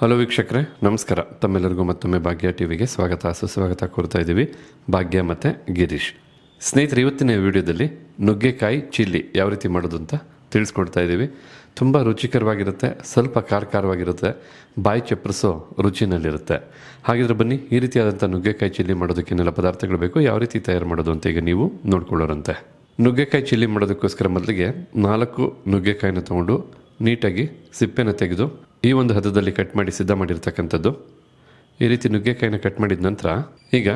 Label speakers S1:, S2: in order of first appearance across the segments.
S1: Hello ವೀಕ್ಷಕರೇ. ನಮಸ್ಕಾರ. ತಮ್ಮೆಲ್ಲರಿಗೂ ಮತ್ತೊಮ್ಮೆ ಭಾಗ್ಯ ಟಿವಿಗೆ ಸ್ವಾಗತ. ಸುಸ್ವಾಗತ ಕೋರ್ತಾ ಇದ್ದೀವಿ. ಭಾಗ್ಯ ಮತ್ತು ಗಿರೀಶ್. ಸ್ನೇಹಿತರೆ, ಇವತ್ತಿನ ವಿಡಿಯೋದಲ್ಲಿ ನುಗ್ಗೆಕಾಯಿ ಚಿಲ್ಲಿ ಯಾವ ರೀತಿ ಮಾಡೋದು ಅಂತ ತಿಳಿಸ್ಕೊಡ್ತಾ ಇದ್ದೀವಿ. ತುಂಬ ರುಚಿಕರವಾಗಿರುತ್ತೆ, ಸ್ವಲ್ಪ ಖಾರ ಖಾರವಾಗಿರುತ್ತೆ ಬಾಯಿ ಚಪ್ಪರಿಸೋ ರುಚಿನಲ್ಲಿರುತ್ತೆ. ಹಾಗಿದ್ರೆ ಬನ್ನಿ, ಈ ರೀತಿಯಾದಂಥ ನುಗ್ಗೆಕಾಯಿ ಚಿಲ್ಲಿ ಮಾಡೋದಕ್ಕೇನೆಲ್ಲ ಪದಾರ್ಥಗಳು ಬೇಕು, ಯಾವ ರೀತಿ ತಯಾರು ಮಾಡೋದು ಅಂತ ಈಗ ನೀವು ನೋಡ್ಕೊಳ್ಳೋರಂತೆ. ನುಗ್ಗೆಕಾಯಿ ಚಿಲ್ಲಿ ಮಾಡೋದಕ್ಕೋಸ್ಕರ ಮೊದಲಿಗೆ ನಾಲ್ಕು ನುಗ್ಗೆಕಾಯಿನ ತೊಗೊಂಡು ನೀಟಾಗಿ ಸಿಪ್ಪೆನ ತೆಗೆದು ಈ ಒಂದು ಹದದಲ್ಲಿ ಕಟ್ ಮಾಡಿ ಸಿದ್ಧ ಮಾಡಿರ್ತಕ್ಕಂಥದ್ದು, ಈ ರೀತಿ ನುಗ್ಗೆಕಾಯಿನ ಕಟ್ ಮಾಡಿದ ನಂತರ, ಈಗ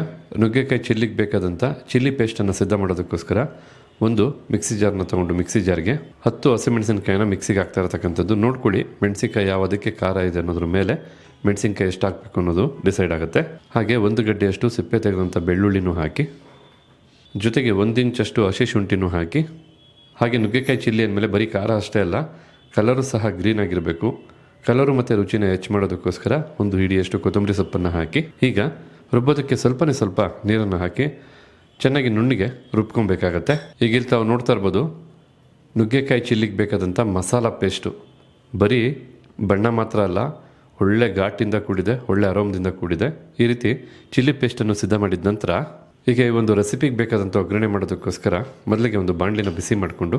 S1: ನುಗ್ಗೆಕಾಯಿ ಚಿಲ್ಲಿಗೆ ಬೇಕಾದಂಥ ಚಿಲ್ಲಿ ಪೇಸ್ಟನ್ನು ಸಿದ್ಧ ಮಾಡೋದಕ್ಕೋಸ್ಕರ ಒಂದು ಮಿಕ್ಸಿ ಜಾರ್ನ ತೊಗೊಂಡು ಮಿಕ್ಸಿ ಜಾರ್ಗೆ ಹತ್ತು ಹಸಿಮೆಣಸಿನಕಾಯಿನ ಮಿಕ್ಸಿಗೆ ಹಾಕ್ತಾ ಇರತಕ್ಕಂಥದ್ದು. ನೋಡ್ಕೊಳ್ಳಿ, ಮೆಣಸಿನ್ಕಾಯಿ ಯಾವುದಕ್ಕೆ ಖಾರ ಇದೆ ಅನ್ನೋದ್ರ ಮೇಲೆ ಮೆಣಸಿನ್ಕಾಯಿ ಎಷ್ಟು ಹಾಕಬೇಕು ಅನ್ನೋದು ಡಿಸೈಡ್ ಆಗುತ್ತೆ. ಹಾಗೆ ಒಂದು ಗಡ್ಡೆಯಷ್ಟು ಸಿಪ್ಪೆ ತೆಗೆದಂಥ ಬೆಳ್ಳುಳ್ಳಿನೂ ಹಾಕಿ, ಜೊತೆಗೆ ಒಂದು ಇಂಚಷ್ಟು ಹಸಿ ಶುಂಠಿನೂ ಹಾಕಿ, ಹಾಗೆ ನುಗ್ಗೆಕಾಯಿ ಚಿಲ್ಲಿ ಅಂದಮೇಲೆ ಬರೀ ಖಾರ ಅಷ್ಟೇ ಅಲ್ಲ ಕಲರು ಸಹ ಗ್ರೀನ್ ಆಗಿರಬೇಕು. ಕಲರು ಮತ್ತು ರುಚಿನ ಹೆಚ್ಚು ಮಾಡೋದಕ್ಕೋಸ್ಕರ ಒಂದು ಹಿಡಿಯಷ್ಟು ಕೊತ್ತಂಬರಿ ಸೊಪ್ಪನ್ನು ಹಾಕಿ, ಈಗ ರುಬ್ಬೋದಕ್ಕೆ ಸ್ವಲ್ಪನೇ ಸ್ವಲ್ಪ ನೀರನ್ನು ಹಾಕಿ ಚೆನ್ನಾಗಿ ನುಣ್ಣಿಗೆ ರುಬ್ಕೊಬೇಕಾಗತ್ತೆ. ಈಗ ತಾವು ನೋಡ್ತಾ ಇರ್ಬೋದು, ನುಗ್ಗೆಕಾಯಿ ಚಿಲ್ಲಿಗೆ ಬೇಕಾದಂಥ ಮಸಾಲ ಪೇಸ್ಟು ಬರೀ ಬಣ್ಣ ಮಾತ್ರ ಅಲ್ಲ, ಒಳ್ಳೆ ಘಾಟಿಂದ ಕೂಡಿದೆ, ಒಳ್ಳೆ ಅರೋಮದಿಂದ ಕೂಡಿದೆ. ಈ ರೀತಿ ಚಿಲ್ಲಿ ಪೇಸ್ಟನ್ನು ಸಿದ್ಧ ಮಾಡಿದ ನಂತರ, ಈಗ ಈ ಒಂದು ರೆಸಿಪಿಗೆ ಬೇಕಾದಂಥ ಒಗ್ಗರಣೆ ಮಾಡೋದಕ್ಕೋಸ್ಕರ ಮೊದಲಿಗೆ ಒಂದು ಬಾಣಲಿನ ಬಿಸಿ ಮಾಡಿಕೊಂಡು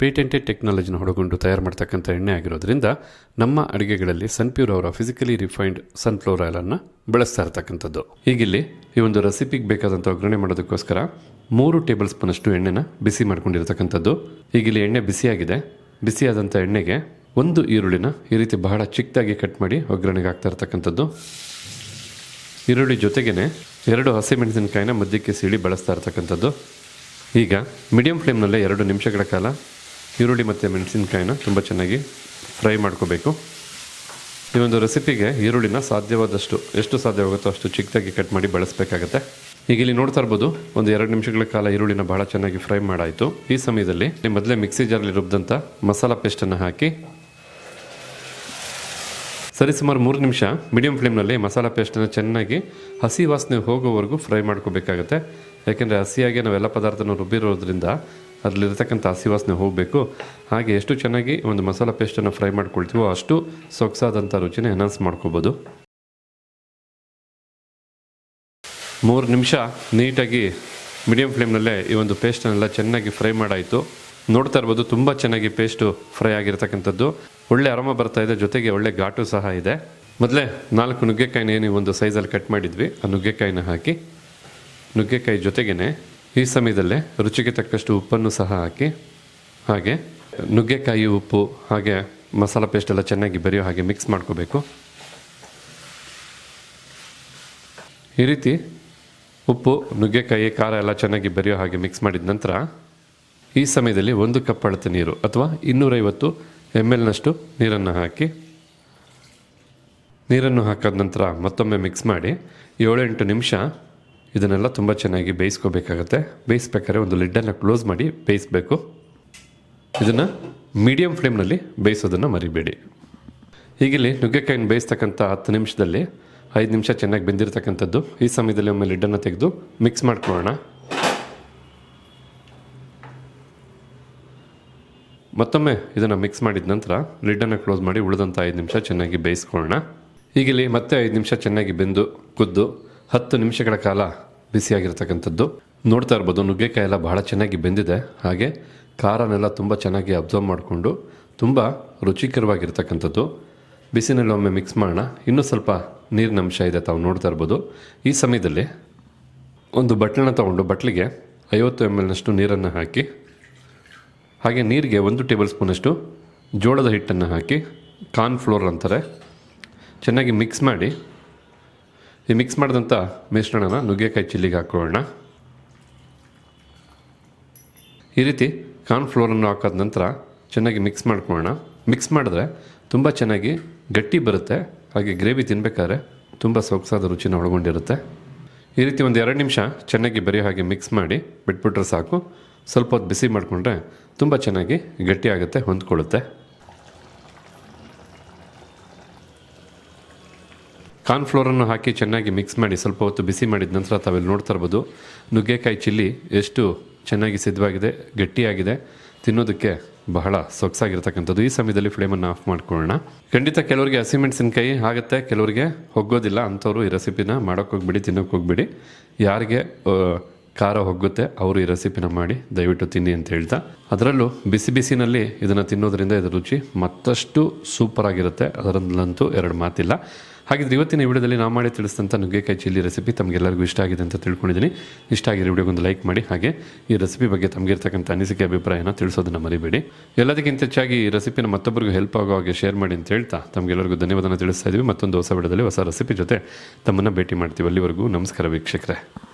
S1: ಪೇಟೆಂಟೆಡ್ ಟೆಕ್ನಾಲಜಿನ ಹೊಡಗೊಂಡು ತಯಾರು ಮಾಡ್ತಕ್ಕಂಥ ಎಣ್ಣೆ ಆಗಿರೋದ್ರಿಂದ ನಮ್ಮ ಅಡುಗೆಗಳಲ್ಲಿ ಸನ್ಪ್ಯೂರ್ ಅವರ ಫಿಸಿಕಲಿ ರಿಫೈನ್ಡ್ ಸನ್ಫ್ಲವರ್ ಆಯಿಲನ್ನು ಬಳಸ್ತಾ ಇರ್ತಕ್ಕಂಥದ್ದು. ಹೀಗಿಲ್ಲಿ ಈ ಒಂದು ರೆಸಿಪಿಗೆ ಬೇಕಾದಂಥ ಒಗ್ಗರಣೆ ಮಾಡೋದಕ್ಕೋಸ್ಕರ ಮೂರು ಟೇಬಲ್ ಸ್ಪೂನಷ್ಟು ಎಣ್ಣೆನ ಬಿಸಿ ಮಾಡ್ಕೊಂಡಿರ್ತಕ್ಕಂಥದ್ದು. ಈಗಿಲ್ಲಿ ಎಣ್ಣೆ ಬಿಸಿಯಾಗಿದೆ. ಬಿಸಿಯಾದಂಥ ಎಣ್ಣೆಗೆ ಒಂದು ಈರುಳ್ಳಿನ ಈ ರೀತಿ ಬಹಳ ಚಿಕ್ಕದಾಗಿ ಕಟ್ ಮಾಡಿ ಒಗ್ಗರಣೆಗೆ ಹಾಕ್ತಾ ಇರ್ತಕ್ಕಂಥದ್ದು. ಈರುಳ್ಳಿ ಜೊತೆಗೇ ಎರಡು ಹಸಿಮೆಣಸಿನಕಾಯಿನ ಮಧ್ಯಕ್ಕೆ ಸೀಳಿ ಬಳಸ್ತಾ ಇರ್ತಕ್ಕಂಥದ್ದು. ಈಗ ಮೀಡಿಯಂ ಫ್ಲೇಮ್ನಲ್ಲೇ ಎರಡು ನಿಮಿಷಗಳ ಕಾಲ ಈರುಳ್ಳಿ ಮತ್ತು ಮೆಣಸಿನಕಾಯಿನ ತುಂಬ ಚೆನ್ನಾಗಿ ಫ್ರೈ ಮಾಡ್ಕೋಬೇಕು. ಈ ಒಂದು ರೆಸಿಪಿಗೆ ಈರುಳ್ಳಿನ ಸಾಧ್ಯವಾದಷ್ಟು ಎಷ್ಟು ಸಾಧ್ಯವಾಗುತ್ತೋ ಅಷ್ಟು ಚಿಕ್ಕದಾಗಿ ಕಟ್ ಮಾಡಿ ಬಳಸಬೇಕಾಗತ್ತೆ. ಈಗ ಇಲ್ಲಿ ನೋಡ್ತಾ ಇರ್ಬೋದು, ಒಂದು ಎರಡು ನಿಮಿಷಗಳ ಕಾಲ ಈರುಳ್ಳಿನ ಬಹಳ ಚೆನ್ನಾಗಿ ಫ್ರೈ ಮಾಡಾಯಿತು. ಈ ಸಮಯದಲ್ಲಿ ಮೊದಲೇ ಮಿಕ್ಸಿ ಜಾರಲ್ಲಿ ರುಬ್ಬಿದಂಥ ಮಸಾಲ ಪೇಸ್ಟನ್ನು ಹಾಕಿ. ಸರಿ, ಸುಮಾರು ಮೂರು ನಿಮಿಷ ಮೀಡಿಯಂ ಫ್ಲೇಮ್ನಲ್ಲಿ ಮಸಾಲ ಪೇಸ್ಟನ್ನು ಚೆನ್ನಾಗಿ ಹಸಿ ವಾಸನೆ ಹೋಗೋವರೆಗೂ ಫ್ರೈ ಮಾಡ್ಕೋಬೇಕಾಗತ್ತೆ. ಯಾಕೆಂದರೆ ಹಸಿಯಾಗಿ ನಾವೆಲ್ಲ ಪದಾರ್ಥನ ರುಬ್ಬಿರೋದ್ರಿಂದ ಅದರಲ್ಲಿರ್ತಕ್ಕಂಥ ಹಸಿ ವಾಸನೆ ಹೋಗಬೇಕು. ಹಾಗೆ ಎಷ್ಟು ಚೆನ್ನಾಗಿ ಒಂದು ಮಸಾಲ ಪೇಸ್ಟನ್ನು ಫ್ರೈ ಮಾಡ್ಕೊಳ್ತೀವೋ ಅಷ್ಟು ಸೊಗಸಾದಂಥ ರುಚಿನ ಎನ್ಹಾನ್ಸ್ ಮಾಡ್ಕೋಬೋದು. ಮೂರು ನಿಮಿಷ ನೀಟಾಗಿ ಮೀಡಿಯಂ ಫ್ಲೇಮ್ನಲ್ಲೇ ಈ ಒಂದು ಪೇಸ್ಟನ್ನೆಲ್ಲ ಚೆನ್ನಾಗಿ ಫ್ರೈ ಮಾಡಾಯಿತು. ನೋಡ್ತಾ ಇರ್ಬೋದು ತುಂಬ ಚೆನ್ನಾಗಿ ಪೇಸ್ಟು ಫ್ರೈ ಆಗಿರ್ತಕ್ಕಂಥದ್ದು. ಒಳ್ಳೆ ಆರಾಮ ಬರ್ತಾ ಇದೆ, ಜೊತೆಗೆ ಒಳ್ಳೆ ಘಾಟು ಸಹ ಇದೆ. ಮೊದಲೇ ನಾಲ್ಕು ನುಗ್ಗೆಕಾಯಿನ ಏನು ಒಂದು ಸೈಜಲ್ಲಿ ಕಟ್ ಮಾಡಿದ್ವಿ. ಆ ನುಗ್ಗೆಕಾಯಿನ ಹಾಕಿ ನುಗ್ಗೆಕಾಯಿ ಜೊತೆಗೇನೆ ಈ ಸಮಯದಲ್ಲೇ ರುಚಿಗೆ ತಕ್ಕಷ್ಟು ಉಪ್ಪನ್ನು ಸಹ ಹಾಕಿ, ಹಾಗೆ ನುಗ್ಗೆಕಾಯಿ ಉಪ್ಪು, ಹಾಗೆ ಮಸಾಲ ಪೇಸ್ಟ್ ಎಲ್ಲ ಚೆನ್ನಾಗಿ ಬೆರೆಯೋ ಹಾಗೆ ಮಿಕ್ಸ್ ಮಾಡ್ಕೋಬೇಕು. ಈ ರೀತಿ ಉಪ್ಪು, ನುಗ್ಗೆಕಾಯಿ, ಖಾರ ಎಲ್ಲ ಚೆನ್ನಾಗಿ ಬೆರೆಯೋ ಹಾಗೆ ಮಿಕ್ಸ್ ಮಾಡಿದ ನಂತರ ಈ ಸಮಯದಲ್ಲಿ ಒಂದು ಕಪ್ ಅಳತೆ ನೀರು ಅಥವಾ ಇನ್ನೂರೈವತ್ತು ಎಂ ಎಲ್ನಷ್ಟು ನೀರನ್ನು ಹಾಕಿ, ನೀರನ್ನು ಹಾಕಿದ ನಂತರ ಮತ್ತೊಮ್ಮೆ ಮಿಕ್ಸ್ ಮಾಡಿ ಏಳೆಂಟು ನಿಮಿಷ ಇದನ್ನೆಲ್ಲ ತುಂಬ ಚೆನ್ನಾಗಿ ಬೇಯಿಸ್ಕೋಬೇಕಾಗತ್ತೆ. ಬೇಯಿಸ್ಬೇಕಾದ್ರೆ ಒಂದು ಲಿಡ್ಡನ್ನು ಕ್ಲೋಸ್ ಮಾಡಿ ಬೇಯಿಸಬೇಕು. ಇದನ್ನು ಮೀಡಿಯಂ ಫ್ಲೇಮ್ನಲ್ಲಿ ಬೇಯಿಸೋದನ್ನು ಮರಿಬೇಡಿ. ಹೀಗಿಲ್ಲಿ ನುಗ್ಗೆಕಾಯಿನ ಬೇಯಿಸ್ತಕ್ಕಂಥ ಹತ್ತು ನಿಮಿಷದಲ್ಲಿ ಐದು ನಿಮಿಷ ಚೆನ್ನಾಗಿ ಬೆಂದಿರತಕ್ಕಂಥದ್ದು. ಈ ಸಮಯದಲ್ಲಿ ಒಮ್ಮೆ ಲಿಡ್ಡನ್ನು ತೆಗೆದು ಮಿಕ್ಸ್ ಮಾಡ್ಕೊಳ್ಳೋಣ. ಮತ್ತೊಮ್ಮೆ ಇದನ್ನು ಮಿಕ್ಸ್ ಮಾಡಿದ ನಂತರ ಲಿಡ್ಡನ್ನು ಕ್ಲೋಸ್ ಮಾಡಿ ಉಳಿದಂಥ ಐದು ನಿಮಿಷ ಚೆನ್ನಾಗಿ ಬೇಯಿಸ್ಕೊಳ್ಳೋಣ. ಹೀಗಿಲ್ಲಿ ಮತ್ತೆ ಐದು ನಿಮಿಷ ಚೆನ್ನಾಗಿ ಬೆಂದು, ಕುದ್ದು ಹತ್ತು ನಿಮಿಷಗಳ ಕಾಲ ಬಿಸಿಯಾಗಿರ್ತಕ್ಕಂಥದ್ದು ನೋಡ್ತಾ ಇರ್ಬೋದು, ನುಗ್ಗೆಕಾಯಿ ಎಲ್ಲ ಬಹಳ ಚೆನ್ನಾಗಿ ಬೆಂದಿದೆ. ಹಾಗೆ ಖಾರನೆಲ್ಲ ತುಂಬ ಚೆನ್ನಾಗಿ ಅಬ್ಸರ್ವ್ ಮಾಡಿಕೊಂಡು ತುಂಬ ರುಚಿಕರವಾಗಿರ್ತಕ್ಕಂಥದ್ದು. ಬಿಸಿನಲ್ಲಿ ಒಮ್ಮೆ ಮಿಕ್ಸ್ ಮಾಡೋಣ. ಇನ್ನೂ ಸ್ವಲ್ಪ ನೀರಿನ ಅಂಶ ಇದೆ ತಾವು ನೋಡ್ತಾ ಇರ್ಬೋದು. ಈ ಸಮಯದಲ್ಲಿ ಒಂದು ಬಟ್ಲನ್ನ ತಗೊಂಡು ಬಟ್ಲಿಗೆ ಐವತ್ತು ಎಂ ಎಲ್ನಷ್ಟು ನೀರನ್ನು ಹಾಕಿ, ಹಾಗೆ ನೀರಿಗೆ ಒಂದು ಟೇಬಲ್ ಸ್ಪೂನಷ್ಟು ಜೋಳದ ಹಿಟ್ಟನ್ನು ಹಾಕಿ ಕಾರ್ನ್ ಫ್ಲೋರ್ ಅಂತಾರೆ, ಚೆನ್ನಾಗಿ ಮಿಕ್ಸ್ ಮಾಡಿ ಈ ಮಿಕ್ಸ್ ಮಾಡಿದಂಥ ಮಿಶ್ರಣನ ನುಗ್ಗೆಕಾಯಿ ಚಿಲ್ಲಿಗೆ ಹಾಕೊಳ್ಳೋಣ ಈ ರೀತಿ ಕಾರ್ನ್ ಫ್ಲೋರನ್ನು ಹಾಕಾದ ನಂತರ ಚೆನ್ನಾಗಿ ಮಿಕ್ಸ್ ಮಾಡ್ಕೊಳ್ಳೋಣ. ಮಿಕ್ಸ್ ಮಾಡಿದ್ರೆ ತುಂಬ ಚೆನ್ನಾಗಿ ಗಟ್ಟಿ ಬರುತ್ತೆ, ಹಾಗೆ ಗ್ರೇವಿ ತಿನ್ನಬೇಕಾದ್ರೆ ತುಂಬ ಸೊಗಸಾದ ರುಚಿನ ಒಳಗೊಂಡಿರುತ್ತೆ. ಈ ರೀತಿ ಒಂದು ಎರಡು ನಿಮಿಷ ಚೆನ್ನಾಗಿ ಬರೆಯೋ ಹಾಗೆ ಮಿಕ್ಸ್ ಮಾಡಿ ಬಿಟ್ಬಿಟ್ರೆ ಸಾಕು. ಸ್ವಲ್ಪ ಹೊತ್ತು ಬಿಸಿ ಮಾಡಿಕೊಂಡ್ರೆ ತುಂಬ ಚೆನ್ನಾಗಿ ಗಟ್ಟಿಯಾಗುತ್ತೆ, ಹೊಂದ್ಕೊಳ್ಳುತ್ತೆ. ಕಾರ್ನ್ಫ್ಲೋರನ್ನು ಹಾಕಿ ಚೆನ್ನಾಗಿ ಮಿಕ್ಸ್ ಮಾಡಿ ಸ್ವಲ್ಪ ಹೊತ್ತು ಬಿಸಿ ಮಾಡಿದ ನಂತರ ತಾವಿಲ್ಲಿ ನೋಡ್ತಾ ಇರ್ಬೋದು. ನುಗ್ಗೆಕಾಯಿ ಚಿಲ್ಲಿ ಎಷ್ಟು ಚೆನ್ನಾಗಿ ಸಿದ್ಧವಾಗಿದೆ, ಗಟ್ಟಿಯಾಗಿದೆ, ತಿನ್ನೋದಕ್ಕೆ ಬಹಳ ಸೊಗಸಾಗಿರ್ತಕ್ಕಂಥದ್ದು. ಈ ಸಮಯದಲ್ಲಿ ಫ್ಲೇಮನ್ನು ಆಫ್ ಮಾಡ್ಕೊಳ್ಳೋಣ. ಖಂಡಿತ ಕೆಲವರಿಗೆ ಹಸಿಮೆಣಸಿನ್ಕಾಯಿ ಆಗುತ್ತೆ. ಕೆಲವರಿಗೆ ಹೋಗೋದಿಲ್ಲ ಅಂಥವ್ರು ಈ ರೆಸಿಪಿನ ಮಾಡೋಕ್ಕೆ ಹೋಗ್ಬಿಡಿ, ತಿನ್ನೋಕೆ ಹೋಗ್ಬಿಡಿ. ಯಾರಿಗೆ ಖಾರ ಹೋಗುತ್ತೆ ಅವರು ಈ ರೆಸಿಪಿನ ಮಾಡಿ ದಯವಿಟ್ಟು ತಿನ್ನಿ ಅಂತ ಹೇಳ್ತಾ. ಅದರಲ್ಲೂ ಬಿಸಿ ಬಿಸಿನಲ್ಲಿ ಇದನ್ನು ತಿನ್ನೋದ್ರಿಂದ ಇದರ ರುಚಿ ಮತ್ತಷ್ಟು ಸೂಪರ್ ಆಗಿರುತ್ತೆ. ಅದರಲ್ಲಂತೂ ಎರಡು ಮಾತಿಲ್ಲ. ಹಾಗಿದ್ರೆ ಇವತ್ತಿನ ವಿಡಿಯೋದಲ್ಲಿ ನಾವು ಮಾಡಿ ತಿಳಿಸಿದಂಥ ನುಗ್ಗೆಕಾಯಿ ಚಿಲ್ಲಿ ರೆಸಿಪಿ ತಮಗೆಲ್ಲರಿಗೂ ಇಷ್ಟ ಆಗಿದೆ ಅಂತ ತಿಳ್ಕೊಂಡಿದ್ದೀನಿ. ಇಷ್ಟ ಆಗಿರೋ ವಿಡಿಯೋಗೊಂದು ಲೈಕ್ ಮಾಡಿ. ಹಾಗೆ ಈ ರೆಸಿಪಿ ಬಗ್ಗೆ ತಮಗಿರ್ತಕ್ಕಂಥ ಅನಿಸಿಕೆ, ಅಭಿಪ್ರಾಯನ ತಿಳಿಸೋದನ್ನ ಮರಿಬೇಡಿ. ಎಲ್ಲದಕ್ಕಿಂತ ಹೆಚ್ಚಾಗಿ ಈ ರೆಸಿಪಿನ ಮತ್ತೊಬ್ಬರಿಗೂ ಹೆಲ್ಪ್ ಆಗೋ ಹಾಗೆ ಶೇರ್ ಮಾಡಿ ಅಂತ ಹೇಳ್ತಾ ತಮಗೆಲ್ಲರಿಗೂ ಧನ್ಯವಾದ ತಿಳಿಸ್ತಾ ಇದ್ದೀವಿ ಮತ್ತೊಂದು ಹೊಸ ವಿಡಿಯೋದಲ್ಲಿ ಹೊಸ ರೆಸಿಪಿ ಜೊತೆ ತಮ್ಮನ್ನು ಭೇಟಿ ಮಾಡ್ತೀವಿ. ಅಲ್ಲಿವರೆಗೂ ನಮಸ್ಕಾರ ವೀಕ್ಷಕರೇ.